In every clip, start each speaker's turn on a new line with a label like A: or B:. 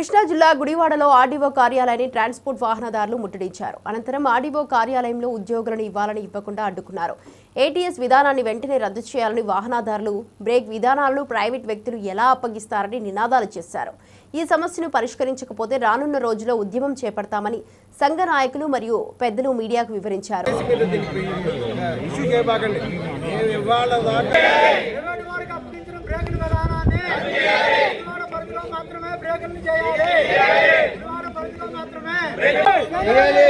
A: కృష్ణా జిల్లా గుడివాడలో ఆర్డీఓ కార్యాలయాన్ని ట్రాన్స్పోర్ట్ వాహనదారులు ముట్టడించారు. అనంతరం ఆర్డీఓ కార్యాలయంలో ఉద్యోగులను ఇవ్వాలని ఇవ్వకుండా అడ్డుకున్నారు. ఏటీఎస్ విధానాన్ని వెంటనే రద్దు చేయాలని వాహనదారులు బ్రేక్ విధానాలను ప్రైవేట్ వ్యక్తులు ఎలా అప్పగిస్తారని నినాదాలు చేశారు. ఈ సమస్యను పరిష్కరించకపోతే రానున్న రోజుల్లో ఉద్యమం చేపడతామని సంఘ నాయకులు మరియు పెద్దలు మీడియాకు వివరించారు
B: నేను ఇవాళ దాకా
C: ఇరవై వారికి అప్పగించిన బ్రేకుల విధానాన్ని నిర్మాణ పరిధిలో మాత్రమే బ్రేకులను చేయాలి. నిర్మాణ పరిధిలో మాత్రమే.
B: చేయాలి.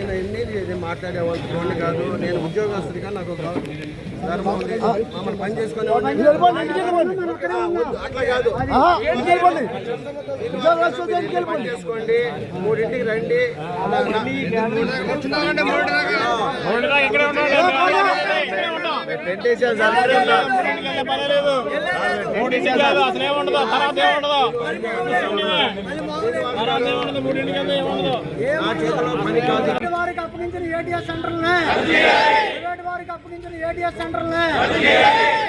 B: నేను ఎన్ని మాట్లాడే వాళ్ళు కాదు నేను ఉద్యోగస్తుడిగా నాకు ఒక ధర్మం ఉంది. మమ్మల్ని పని చేసుకునే అట్లా కాదు. పని చేసుకోండి మూడింటికి రండి. పెట్టేసాను సార్ నా చేతిలో పని కాదు
C: ఇరవై వారికి అప్పగించిన ఏటీఎస్ సెంటర్లనే ఇరవై వారికి అప్పగించిన ఏటీఎస్ సెంటర్లనే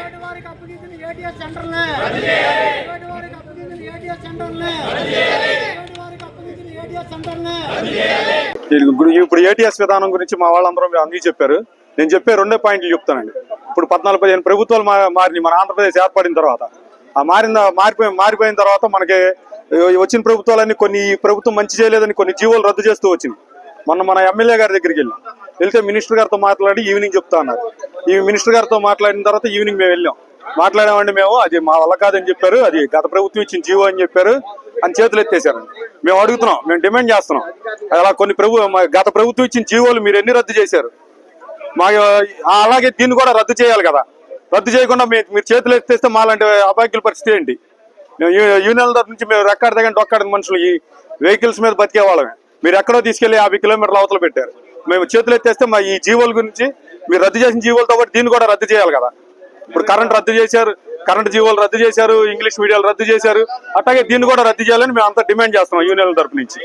C: ఇరవై వారికి అప్పగించిన ఏటీఎస్ సెంటర్లనే ఇరవై వారికి అప్పగించిన ఏటీఎస్ సెంటర్లనే ఇరవై వారికి అప్పగించిన ఏటీఎస్ సెంటర్లనే
D: ఇప్పుడు ఇప్పుడు ఏటీఎస్ విధానం గురించి మా వాళ్ళందరూ అన్నీ చెప్పారు నేను చెప్పే రెండే పాయింట్లు చెప్తానండి. ఇప్పుడు పద్నాలుగు పదిహేను ప్రభుత్వాలు మా- మారినాయి. మన ఆంధ్రప్రదేశ్ ఏర్పడిన తర్వాత ఆ మారిన మారిపోయి మారిపోయిన తర్వాత మనకి వచ్చిన ప్రభుత్వాలన్నీ కొన్ని ఈ ప్రభుత్వం మంచి చేయలేదని కొన్ని జీవోలు రద్దు చేస్తూ వచ్చింది. మొన్న మన ఎమ్మెల్యే గారి దగ్గరికి వెళ్ళాం. వెళ్తే మినిస్టర్ గారితో మాట్లాడి ఈవినింగ్ చెప్తా అన్నారు. ఈ మినిస్టర్ గారితో మాట్లాడిన తర్వాత ఈవినింగ్ మేము వెళ్ళాం. మాట్లాడామండి మేము అది మా వల్ల కాదని చెప్పారు అది గత ప్రభుత్వం ఇచ్చిన జీవో అని చెప్పారు అని చేతులు ఎత్తేసారండి మేము అడుగుతున్నాం మేము డిమాండ్ చేస్తున్నాం. అలా కొన్ని ప్రభు గత ప్రభుత్వం ఇచ్చిన జీవోలు మీరు ఎన్ని రద్దు చేశారు? మా అలాగే దీన్ని కూడా రద్దు చేయాలి కదా. రద్దు చేయకుండా మీరు చేతులు ఎత్తేస్తే మాలాంటి అభాగ్యుల పరిస్థితి ఏంటి? యూనియన్ల తరఫు నుంచి మేము రెక్కాడ దగ్గర డొక్కాడ మనుషులు ఈ వెహికల్స్ మీద బతికే వాళ్ళమే. మీరు ఎక్కడో తీసుకెళ్ళి యాభై కిలోమీటర్ల అవతల పెట్టారు. మేము చేతులు ఎత్తేస్తే మా ఈ జీవోల గురించి మీరు రద్దు చేసిన జీవోలతో పాటు దీన్ని కూడా రద్దు చేయాలి కదా. ఇప్పుడు కరెంట్ రద్దు చేశారు కరెంట్ జీవోలు రద్దు చేశారు ఇంగ్లీష్ మీడియాలు రద్దు చేశారు అట్లాగే దీన్ని కూడా రద్దు చేయాలని మేము అంతా డిమాండ్ చేస్తున్నాం యూనియన్ల తరపు నుంచి.